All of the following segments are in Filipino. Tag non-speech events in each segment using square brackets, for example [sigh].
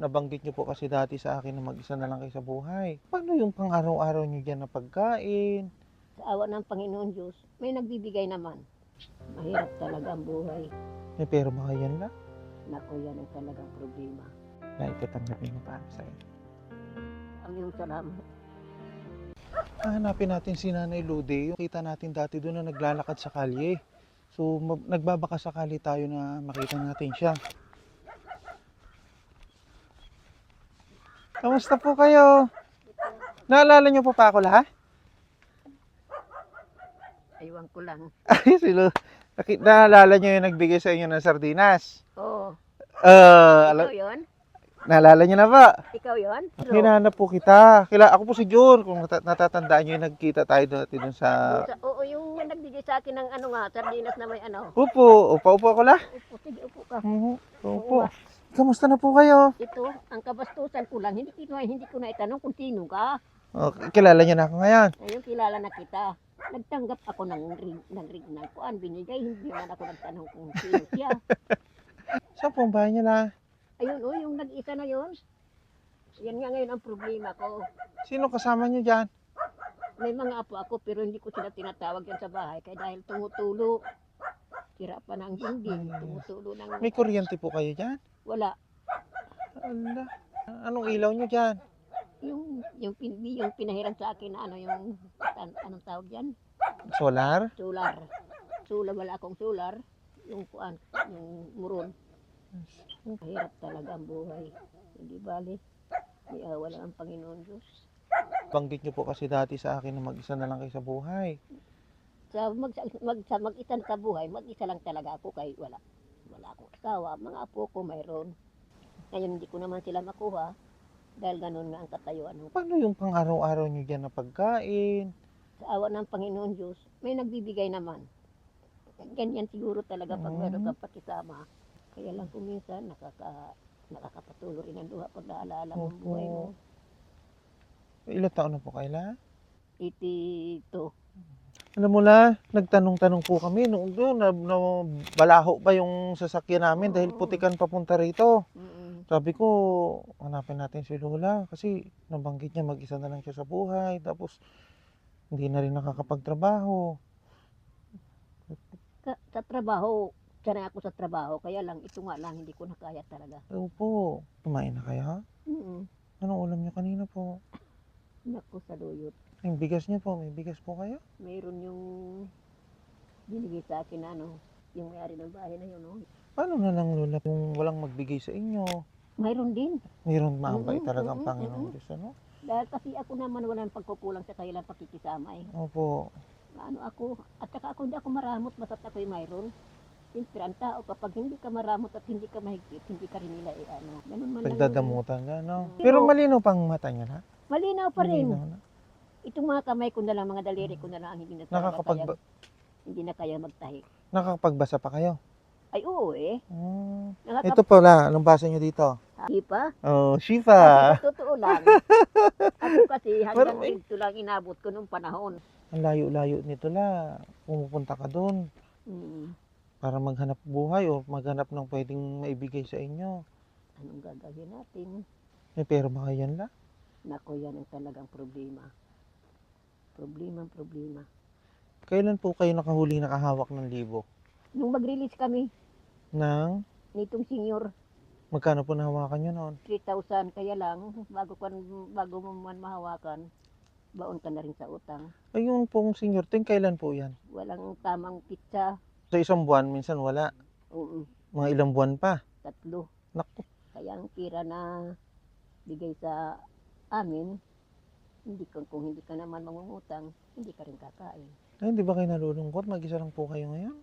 Nabanggit niyo po kasi dati sa akin na mag-isa na lang kayo sa buhay. Paano yung pang-araw-araw niyo dyan na pagkain? Sa awa ng Panginoon Diyos, may nagbibigay naman. Mahirap talaga ang buhay. May pera ba kayo yan la? Nako, yan ang talagang problema. Na itatanggapin mo para sa iyo. Ang iyong salamat. Hahanapin natin si Nanay Lude. Yung kita natin dati doon na naglalakad sa kalye. So, nagbabaka sakali tayo na makita natin siya. Kamusta po kayo? Naalala niyo po pa ako lahat? Aywan ko lang. [laughs] Ay, silo. Naalala niyo yung nagbigay sa inyo ng sardinas? Oo. Uh, ikaw yon? naalala niyo na ba? Ikaw yon? Hinanap po kita. Kila ako po si John. Kung nata- natatandaan niyo yung nagkita tayo dati dun sa... Sa, oo, yung nagbigay sa akin ng ano nga, sardinas na may ano. Upo. Upo, upo ako la. Upo, sige, upo ka. Mhm. Opo. Kamusta na po kayo? Ito, ang kabastusan ko lang, hindi, ko, hindi ko na itanong kung sino ka. Oh, kilala niyo na ako ngayon. Ayun, kilala na kita. Nagtanggap ako ng ring, ng ring ng kuan, binigay, hindi man ako nagtanong kung sino siya. [laughs] Saan po ang bahay niyo la? Ayun, oh, yung nag-isa na yon. Yan nga ngayon ang problema ko. Sino kasama niyo dyan? May mga apo ako pero hindi ko sila tinatawag yan sa bahay kaya dahil tumutulo. Sira pa ng dingding, tumutulo ng... May kuryente po kayo dyan? Wala. Ala. Anong ilaw niyo dyan? Yung, yung, pin, yung pinahiram sa akin na ano yung, an, anong tawag yan? Solar? Solar. Solar, wala akong solar. Yung kuan, yung muron. Mahirap talaga ang buhay. Hindi bali. May awa lang ang Panginoon Diyos. Banggit niyo po kasi dati sa akin na mag-isa na lang kayo sa buhay. Sa mag, mag, sa mag-isa sa buhay, mag-isa lang talaga ako kay wala. Wala akong asawa. Mga apo ko mayroon. Ngayon hindi ko naman sila makuha. Dahil ganun nga ang katayuan ng Paano yung pang-araw-araw niyo dyan na pagkain? sa awa ng Panginoon Diyos, may nagbibigay naman. Ganyan siguro talaga pag Mm. meron kang pakisama. Kaya lang kung minsan nakaka, nakakapatuloy rin ang luha pag naalala mo buhay mo. Ilang taon na po kayo la? 82. Alam mo la, nagtanong-tanong po kami noong doon na, na balaho pa yung sasakyan namin dahil putikan papunta rito. Sabi ko, hanapin natin si Lola kasi nabanggit niya mag-isa na lang siya sa buhay tapos hindi na rin nakakapagtrabaho. Sa, sa trabaho, sanay ako sa trabaho. Kaya lang, ito nga lang, hindi ko na kaya talaga. Opo, kumain na kaya? Mm-mm. Anong ulam niyo kanina po? Naku, sa luyot. Yung bigas niyo po, may bigas po kayo? Mayroon yung binigay sa akin na ano, yung may-ari ng bahay na yun. No? Paano na lang Lola kung walang magbigay sa inyo? Mayroon din. Mayroon maambay Mm-mm, talaga ang mm-mm, Panginoon mm-mm. Diyos, ano? Dahil kasi ako naman walang pagkukulang sa kailang pakikisama eh. Opo. Ano ako, at saka ako hindi ako maramot basta't ako'y mayroon. Siyempre, ang tao kapag hindi ka maramot at hindi ka mahigpit, hindi ka rin nila eh, ano. Ganun man lang. yung- Nagdadamutan na, no? Mm. Pero malinaw pang mata niya na? Malinaw pa rin. Malinaw na. Itong mga kamay ko na lang, mga daliri ko na lang ang hindi na talaga Nakakapag kaya, hindi na kaya magtahi. nakakapagbasa pa kayo? Ay, oo eh. Nakakap- Ito pala, anong basa niyo dito? Hindi pa. Oh, Shifa. Totoo lang. [laughs] ako kasi hanggang may- dito lang inabot ko nung panahon. Ang layo-layo nito la. Pumupunta ka doon Hmm. para maghanap buhay o maghanap ng pwedeng maibigay sa inyo. Anong gagawin natin? May pera ba kayo yan la? Nako, yan ang talagang problema. Problema, problema. Kailan po kayo nakahuli nakahawak ng libo? Nung mag-release kami, Nang nitong senior, magkano po nahawakan nyo noon? 3,000. Kaya lang, bago, ka, bago mo man mahawakan, baon ka na rin sa utang. Ayun pong senior ting kailan po yan? Walang tamang pizza. Sa isang buwan, minsan wala. Oo, Mga ilang buwan pa. tatlo. Naku, Kaya ang kira na bigay sa amin, hindi ka, kung hindi ka naman mangungutang, hindi ka rin kakain. ay, di ba kayo nalulungkot? Mag-isa lang po kayo ngayon?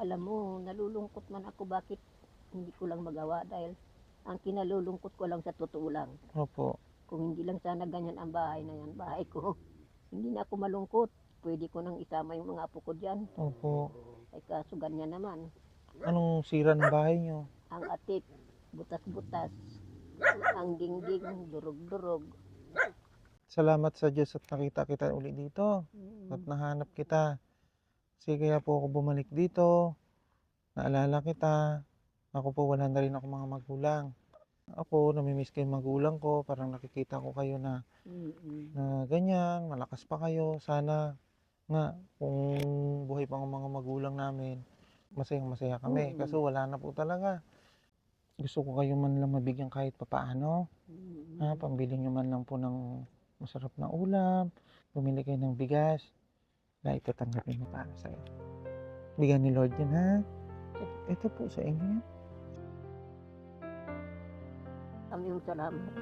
Alam mo, nalulungkot man ako bakit hindi ko lang magawa dahil ang kinalulungkot ko lang sa totoo lang. Opo. Kung hindi lang sana ganyan ang bahay na yan, bahay ko, [laughs] hindi na ako malungkot. Pwede ko nang isama yung mga apo ko dyan. Opo. Ay kaso ganyan naman. Anong sira ng bahay nyo? Ang atik, butas-butas. Ang dingding, durog-durog. Salamat sa Diyos at nakita kita uli dito. Mm. At nahanap kita. Kasi kaya po ako bumalik dito. Naalala kita. Ako po wala na rin ako mga magulang. Ako, namimiss ko yung magulang ko. Parang nakikita ko kayo na, Mm-mm. na ganyan, malakas pa kayo. Sana nga, kung buhay pa ang mga magulang namin, masayang masaya kami. Mm. Kaso wala na po talaga. Gusto ko kayo man lang mabigyan kahit papaano. Mm-mm. Ha, pambili nyo man lang po ng masarap na ulam. Bumili kayo ng bigas. Na ito tanggapin mo para sa'yo. Bigyan ni Lord yan, ha? Ito po sa inyo yan. Kami yung salamat.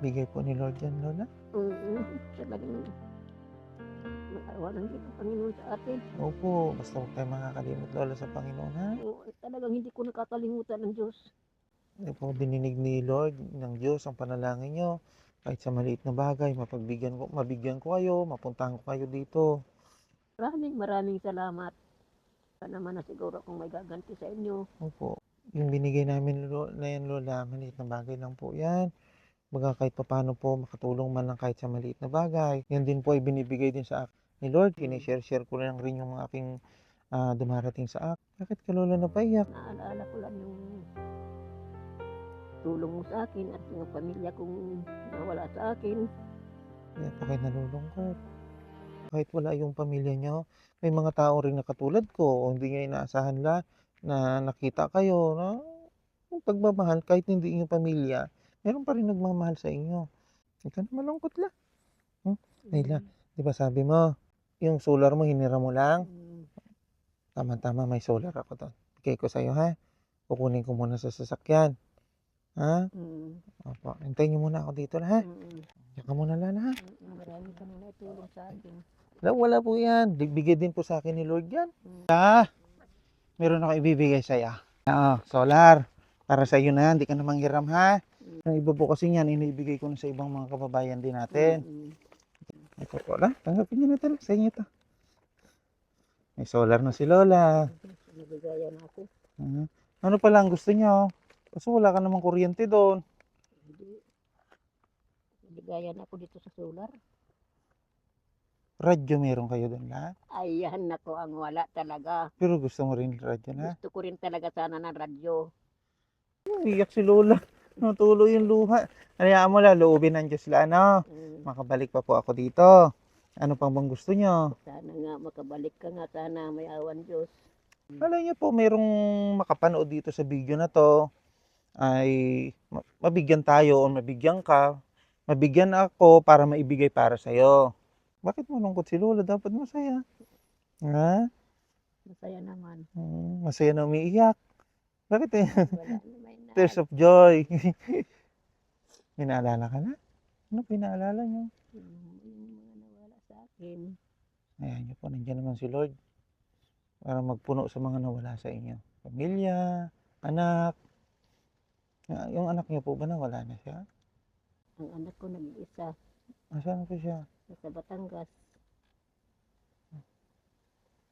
Bigay po ni Lord yan, Lola. Mm-mm. Talagang maawa ng Diyos ang Panginoon sa atin. Opo, basta huwag tayo makakalimot, Lola, sa Panginoon, ha? Oo, talagang hindi ko nakakalimutan ng Diyos. Ito po dininig ni Lord ng Diyos ang panalangin nyo. Kahit sa maliit na bagay, mapagbigyan ko, mabigyan ko kayo, mapuntahan ko kayo dito. Maraming maraming salamat. Sana naman na siguro kung may gaganti sa inyo. Opo. Yung binigay namin na yan, Lola, maliit na bagay lang po yan. Baga kahit papano po, makatulong man lang kahit sa maliit na bagay. Yan din po ay binibigay din sa akin ni Lord. Kinishare-share ko lang rin yung mga aking ah, dumarating sa akin. Bakit ka, Lola, napaiyak? Naalala ko lang yung tulong mo sa akin at yung pamilya kong nawala sa akin. Kaya po kayo nalulungkot. Kahit wala yung pamilya nyo, may mga tao rin na katulad ko, o hindi nyo inaasahan la, na nakita kayo, na yung pagmamahal, kahit hindi yung pamilya, meron pa rin nagmamahal sa inyo. Ikaw na malungkot la. Ayla. Di ba sabi mo, yung solar mo, hinira mo lang. Mm. Tama-tama, may solar ako doon. Bigay ko sa'yo, ha? Kukunin ko muna sa sasakyan. Ha? Mm. Opo. Hintayin nyo muna ako dito, ha? Mm. Tsaka muna, Lala, ha? Mm. Marami ka na natulong sa akin. Wala, wala po yan. Bigay din po sa akin ni Lord yan. Mm. Ah, meron ako ibibigay sa'yo. Oo, solar. Para sa iyo na yan, di ka na manghiram ha. Yung iba po kasi yan, inibigay ko na sa ibang mga kababayan din natin. Mm. Ito po lang, tanggapin nyo na talaga sa inyo to. May solar na si Lola. Nabigayan ako. Mhm. Ano pa lang gusto nyo? Kaso wala ka namang kuryente doon. Hindi. Nabigayan ako dito sa solar. Radyo meron kayo doon lahat. Ayan nako ang wala talaga. Pero gusto mo rin radyo na. Gusto ko rin talaga sana ng radyo. Iyak si Lola. Natulo yung luha. Hayaan mo la, loobin ng Diyos la, ano? Mm. Makabalik pa po ako dito. Ano pang bang gusto nyo? Sana nga makabalik ka nga sana may awan Diyos. Malay niyo po, mayroong makapanood dito sa video na to ay ma- mabigyan tayo o mabigyan ka. Mabigyan ako para maibigay para sa'yo. Bakit malungkot si Lola? Dapat masaya. Ha? Masaya naman. Hmm, masaya na umiiyak. Bakit eh? Wala. [laughs] Tears of joy. [laughs] May naalala ka na? Ano pinaalala niyo? Mm, Yung mga nawala sa akin. Ayan niyo po, nandiyan naman si Lord. Para magpuno sa mga nawala sa inyo. Pamilya, anak. Yung anak niyo po ba nawala na siya? Ang anak ko nag-iisa Nasaan po siya? sa Batangas.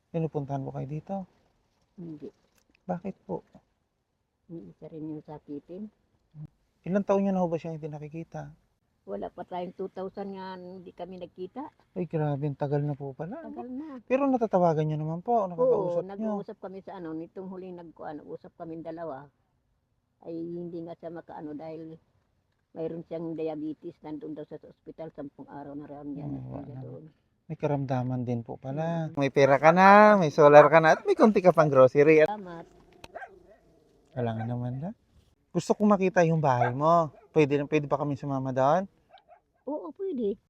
Pinupuntahan ko kayo dito. Hindi. Bakit po? May isa rin yung sakitin. Ilang taon niyo na ho ba siya hindi nakikita? Wala pa tayong 2,000 nga hindi kami nagkita. Ay, grabe, ang tagal na po pala. Tagal na. Pero natatawagan niyo naman po, Oo, nakakausap niyo. nag-uusap kami sa ano, nitong huling nag-usap kami dalawa. Ay hindi nga siya makaano dahil mayroon siyang diabetes, nandun daw sa ospital, sampung araw na raw niya. Hmm. May karamdaman din po pala. May pera ka na, may solar ka na, at may konti ka pang grocery. At Salamat. wala nga naman na. Gusto kong makita yung bahay mo. Pwede, pwede pa kami sumama doon? Oo, pwede.